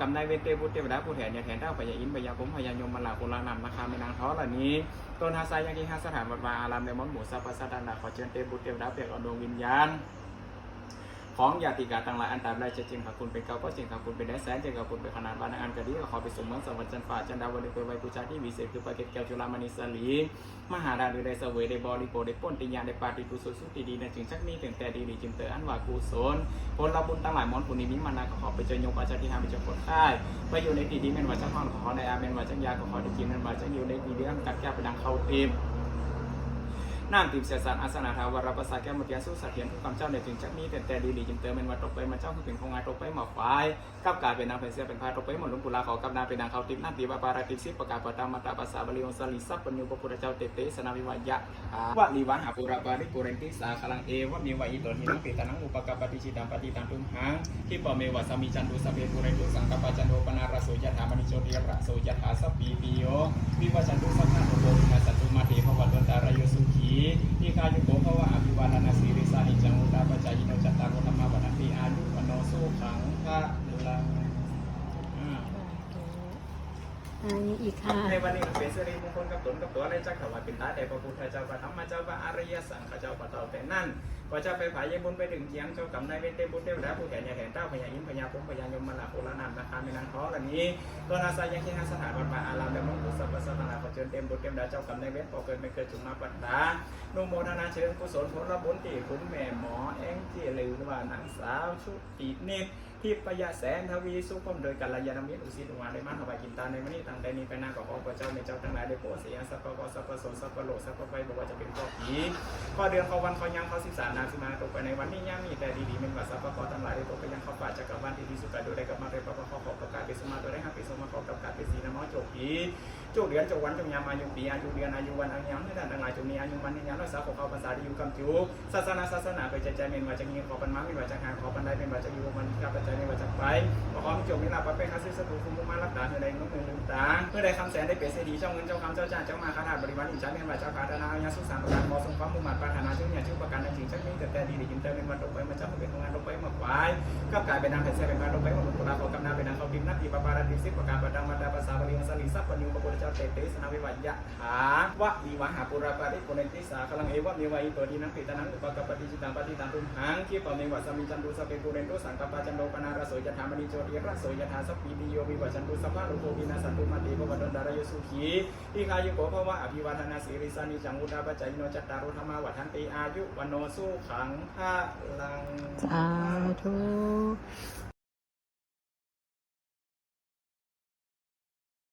กำได้เวทเตบุตรเทวดาผู้แทนยาแทนเท้าปยาอินทร์พญาผมพยายมมาลาโคลานำนาคาเมนางท้อเหล่านี้ต้นฮาไซยังกิฮาสถานวัดวาอารามในมอนหมูซาปัสัตานาขอเชิญเตบุตรเทวดาเปียกอาดวงวิญญาณ ของญาติกาต่างหลายอันตามได้เจริงขอบคุณเป็นเก้าก็จริงขอบคุณเป็นได้แสนจริงขอบคุณเป็นขนาดวานอันกะดีก็ขอไปสมเมืองสวรรค์จันฟ้าจันดาวันเดไปไว้บูชาที่วิเศษคือประเกตแก้วจุฬามณีสลีมหาดาหรือได้เสวยได้บริโภคได้ป้นติญาได้ปาติกุศลสุติดีนะจึงชักนี้ถึงแต่ดีดีจึงเตออันว่ากุศลผลเราบุญตั้งหลายมอนผุนิมิมานาก็ขอไปเจอยงปัจจัยที่หาไปเจอผลค่ายไปอยู่ในดีดีเมนว่าจังห้องขอในอาเมนว่าจังยาก็ขอได้กินเมนว่าจังอยู่ในดีดีอันกัดแก้วไปดังเข้าตีม น้ำติมเสียสันอาสนาทาวรประสาแก้วมุติยาสุสัตเทียนผู้กำเจ้าในจึงจักมีแต่แต่ดีดีจิมเติมเป็นวัดตกไปมาเจ้าคือเป็นคงงานตกไปหมอกควายกับกายเป็นนางเป็นเสียเป็นพายตกไปหมดลุงปุลาขอกับนางเป็นนางเขาติมน้ำติวาปาราติสิประกาศประตามาตาภาษาบาลีองสลิสัพปัญญูพระพุทธเจ้าเตเตสนาวิวายะวะลีวันหาปุระปาริปุเรนติสาคลังเอวะมีวายิตนหินังปิตานังอุปกปปฏิชิตังปฏิตังตุมหังที่ปเมวะสามีจันตุสเพปุเรนตุสังกปปจันโทปนารโสยถามณิโชติระโสยถาสปีปิโยวิวัชันตุสัพพะโนโภวินาสันตุมาเตภวัตวันตารายสุขนิกายุโกภวะอภิวาทนาสีริสานิจังอุตาปจายิโนจัตตารโรธรรมวันติอายุวโนสุขังพระลังอ่า อีกค่ะ ในวันนี้เป็นสิริมงคลกับตนกับตัวในจักรวาลเป็นตาแต่พระพุทธเจ้าพระธรรมเจ้าพระอริยสังฆเจ้าพระเต่าแต่นั่นพระเจ้าไปผายบุญไปถึงเทียงเจ้ากำนายเวทเตมบุตรเทวดาผู้แก่ยาแทนเต้าพญาอินทร์พญาพงพญายมมาลาโอลานามนาคาเมนังท้อเหล่านี้ตัวนาซายังที่ห้าสถานวัดวาอารามและมงกุฎสัพพสัตนาขอเชิญเต็มบุตรเต็มดาเจ้ากำนายเวทพอเกิดไม่เกิดจุมาปัตตานุโมทนาเชิญกุศลผลบุญที่คุณแม่หมอแองจี้หรือว่านางสาวชุตินิต ที่ปยะแสนทวีสุขมโดยกัลยาณมิตรอุสิตวานได้มาถวายกินตาในวันนี้ต่างใดนี้ไปนางกับพระเจ้าในเจ้าทั้งหลายได้โปรดเสียสัพพะสัพพะโสสัพพะโลสัพพะไฟบอกว่าจะเป็นข้อผีข้อเดือนข้อวันข้อยังข้อสิบสามนาสิมาตกไปในวันนี้ยังมีแต่ดีๆเป็นว่าสัพพะข้อทั้งหลายได้ตกไปยังข้อป่าจักรวาลที่ดีสุดโดยได้กับมาได้พระข้อขอประกาศเป็นสมาโดยได้ห้าปีสมาขอประกาศเป็นสีน้ำมันโจกผีโจกเดือนโจกวันโจกยามอายุปีอายุเดือนอายุวันอายุยังให้ท่านทั้งหลายจงมีอายุมันให้ยังรักษาของเขาภาษาดีอยู่คำจูศาสนาศาสนาไปใจใจเป็นว่าจะมีขอปันมาไม่ว่าจะงานขอปันได้เป็นว่าจะอยู่มันข้าพเจ้าไม่ว่าจะไปขอความจงวิลาภเป็นคาสิสตูคุมุมารักษาเธอใดน้องเมือง เมื่อใดคำแสนได้เปรตเศรษฐีเจ้าเงินเจ้าคำเจ้าจ้าเจ้ามาคาถาบริวารอิจฉาเมียนบาเจ้าคาธนาญาสุสานประการมอสงความมุ่งมั่นปรารถนาชื่อเนี่ยชื่อประกันในจริงชักนี้แต่แต่ดีดีจินเตอร์เป็นวันตกไปมาเจ้าเป็นงานตกไปมาควายกับกลายเป็นนางแผ่นเสียเป็นวันตกไปมาบุตรขอกำนาเป็นนางเขาดิมพ์นักดีปปาราติสิประการประดังมาดาภาษาบาลีสลีสัพปนิวพระพุทธเจ้าเตเตสนาวิวัยะหาวะดีวะหาปุระปาริปุเนติสาคลังเอวะมีวายิตัวดีนังปิตานังอุปกปฏิจิตังปฏิตังตุมหังที่ปเมวะสมิจันตุสเปปุเรนตุสังกปปาจันโดปนาราโสยถามณีโจติระโสยถาสัพปีติโยวิวัชันตุสัพพะโลโกวินาสันตุมาติภวันดารยสุขีที่กายุโกภวะอภิวัฒนาสิริสานิจังอุตาปัจจายโนจัตตารุธรรมาวัฏันติอายุวันโนสุขังพะลังสาธุ